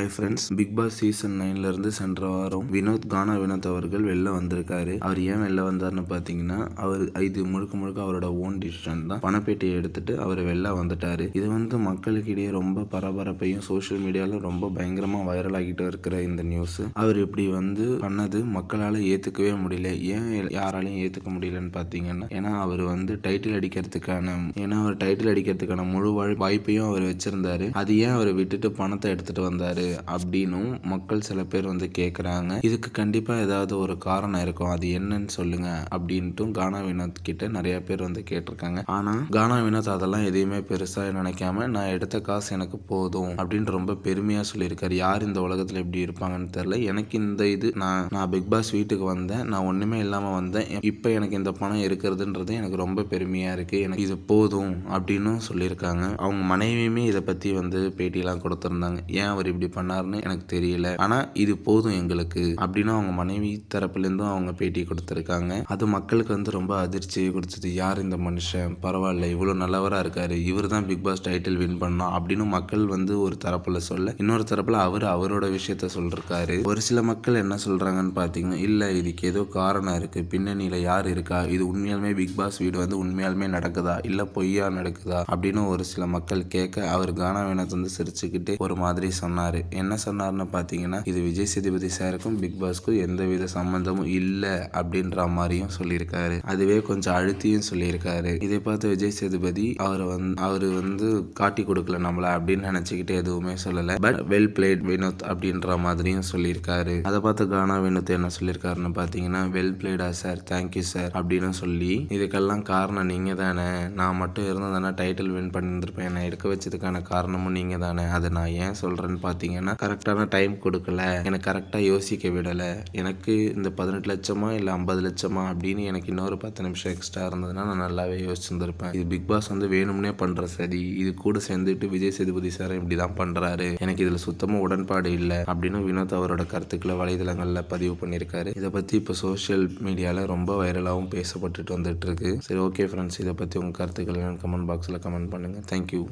Hi friends Bigg Boss season நைன்ல இருந்து சென்ற வாரம் வினோத் கானா வினோத் அவர்கள் வெளில வந்திருக்காரு. அவர் ஏன் வெளில வந்தார்னு பார்த்தீங்கன்னா அவர் இது முழுக்க முழுக்க அவரோட ஓன் டிசிஷன் தான். பணப்பேட்டியை எடுத்துட்டு அவர் வெளில வந்துட்டாரு. இது வந்து மக்களுக்கிடையே ரொம்ப பரபரப்பையும் சோஷியல் மீடியால ரொம்ப பயங்கரமா வைரல் ஆகிட்டு இருக்கிற இந்த நியூஸ் அவர் இப்படி வந்து பண்ணது மக்களால ஏத்துக்கவே முடியல. ஏன் யாராலையும் ஏத்துக்க முடியலன்னு பார்த்தீங்கன்னா ஏன்னா அவர் வந்து டைட்டில் அடிக்கிறதுக்கான ஏன்னா அவர் டைட்டில் அடிக்கிறதுக்கான முழு வாழ்- வாய்ப்பையும் அவர் வச்சிருந்தாரு. அது ஏன் அவர் விட்டுட்டு பணத்தை எடுத்துட்டு வந்தாரு? அப்படின்னும் மக்கள் சில பேர் வந்து கேட்குறாங்க இதுக்கு கண்டிப்பாக ஏதாவது ஒரு காரணம் இருக்கும். அது என்னன்னு சொல்லுங்க அப்படின்ட்டும் கானா வினோத் கிட்ட நிறைய பேர் வந்து கேட்டிருக்காங்க. ஆனால் கானா வினோத் அதெல்லாம் எதையுமே பெருசாக நினைக்காம நான் எடுத்த காசு எனக்கு போதும் அப்படின்னு ரொம்ப பெருமையாக சொல்லியிருக்காரு. யார் இந்த உலகத்தில் எப்படி இருப்பாங்கன்னு தெரில எனக்கு இந்த இது நான் நான் பிக் பாஸ் வீட்டுக்கு வந்தேன். நான் ஒன்றுமே இல்லாமல் வந்தேன். இப்போ எனக்கு இந்த பணம் இருக்கிறதுன்றது எனக்கு ரொம்ப பெருமையாக இருக்குது எனக்கு இது போதும் அப்படின்னு சொல்லியிருக்காங்க. அவங்க மனைவியுமே இதை பற்றி வந்து பேட்டியெலாம் கொடுத்துருந்தாங்க. ஏன் அவர் இப்படி பண்ணாருன்னு எனக்கு தெரியல. ஆனா இது போதும் எங்களுக்கு அப்படின்னு அவங்க மனைவி தரப்புல இருந்தும் அவங்க பேட்டி கொடுத்துருக்காங்க. அது மக்களுக்கு வந்து ரொம்ப அதிர்ச்சியை கொடுத்தது. யார் இந்த மனுஷன்? பரவாயில்ல இவ்வளவு நல்லவரா இருக்காரு. இவர் தான் பிக் பாஸ் டைட்டில் வின் பண்ணோம் அப்படின்னு மக்கள் வந்து ஒரு தரப்புல சொல்ல இன்னொரு தரப்புல அவர் அவரோட விஷயத்த சொல்லிருக்காரு. ஒரு சில மக்கள் என்ன சொல்றாங்கன்னு பாத்தீங்கன்னா இல்ல இதுக்கு ஏதோ காரணம் இருக்கு. பின்னணியில யார் இருக்கா? இது உண்மையாலுமே பிக் பாஸ் வீடு வந்து உண்மையாலுமே நடக்குதா? இல்ல பொய்யா நடக்குதா? அப்படின்னு ஒரு சில மக்கள் கேட்க அவர் கானா வேணத்தை வந்து சிரிச்சுக்கிட்டு ஒரு மாதிரி சொன்னாரு. என்ன சொன்னாருன்னு பார்த்தீங்கன்னா இது விஜய் சேதுபதி சாருக்கும் பிக் பாஸ்க்கும் எந்தவித சம்பந்தமும் இல்லை அப்படின்ற மாதிரியும் சொல்லியிருக்காரு. அதுவே கொஞ்சம் அழுத்தியும் சொல்லியிருக்காரு. இதை பார்த்து விஜய் சேதுபதி அவரை வந்து அவர் வந்து காட்டி கொடுக்கல நம்மள அப்படின்னு நினைச்சுக்கிட்டு எதுவுமே சொல்லலை. பட் வெல் பிளேட் வினோத் அப்படின்ற மாதிரியும் சொல்லியிருக்காரு. அதை பார்த்து கானா வினோத் என்ன சொல்லியிருக்காருன்னு பார்த்தீங்கன்னா வெல் பிளேடா சார் தேங்க்யூ சார் அப்படின்னு சொல்லி இதுக்கெல்லாம் காரணம் நீங்கள் தானே? நான் மட்டும் இருந்ததானே டைட்டில் வின் பண்ணியிருந்திருப்பேன் என்னை எடுக்க வச்சதுக்கான காரணமும் நீங்கள் தானே? அதை நான் ஏன் சொல்கிறேன்னு பார்த்தீங்கன்னா கரெக்டான டைம் கொடுக்கல. எனக்கு கரெக்டாக யோசிக்க விடலை. எனக்கு இந்த பதினெட்டு லட்சமா இல்லை ஐம்பது லட்சமா அப்படின்னு எனக்கு இன்னொரு பத்து நிமிஷம் எக்ஸ்ட்ரா இருந்ததுன்னா நான் நல்லாவே யோசிச்சிருந்திருப்பேன். இது பிக் பாஸ் வந்து வேணும்னே பண்ணுற சரி இது கூட சேர்ந்துட்டு விஜய் சேதுபதி சார் இப்படி தான் பண்ணுறாரு எனக்கு இதில் சுத்தமாக உடன்பாடு இல்லை அப்படின்னு வினோத் அவரோட கருத்துக்களை வலைதளங்களில் பதிவு பண்ணியிருக்காரு. இதை பற்றி இப்போ சோஷியல் மீடியாவில் ரொம்ப வைரலாகவும் பேசப்பட்டுட்டு வந்துட்டு இருக்கு. சரி ஓகே ஃப்ரெண்ட்ஸ் இதை பற்றி உங்கள் கருத்துக்கள் கமெண்ட் பாக்ஸில் கமெண்ட் பண்ணுங்கள் தேங்க்யூ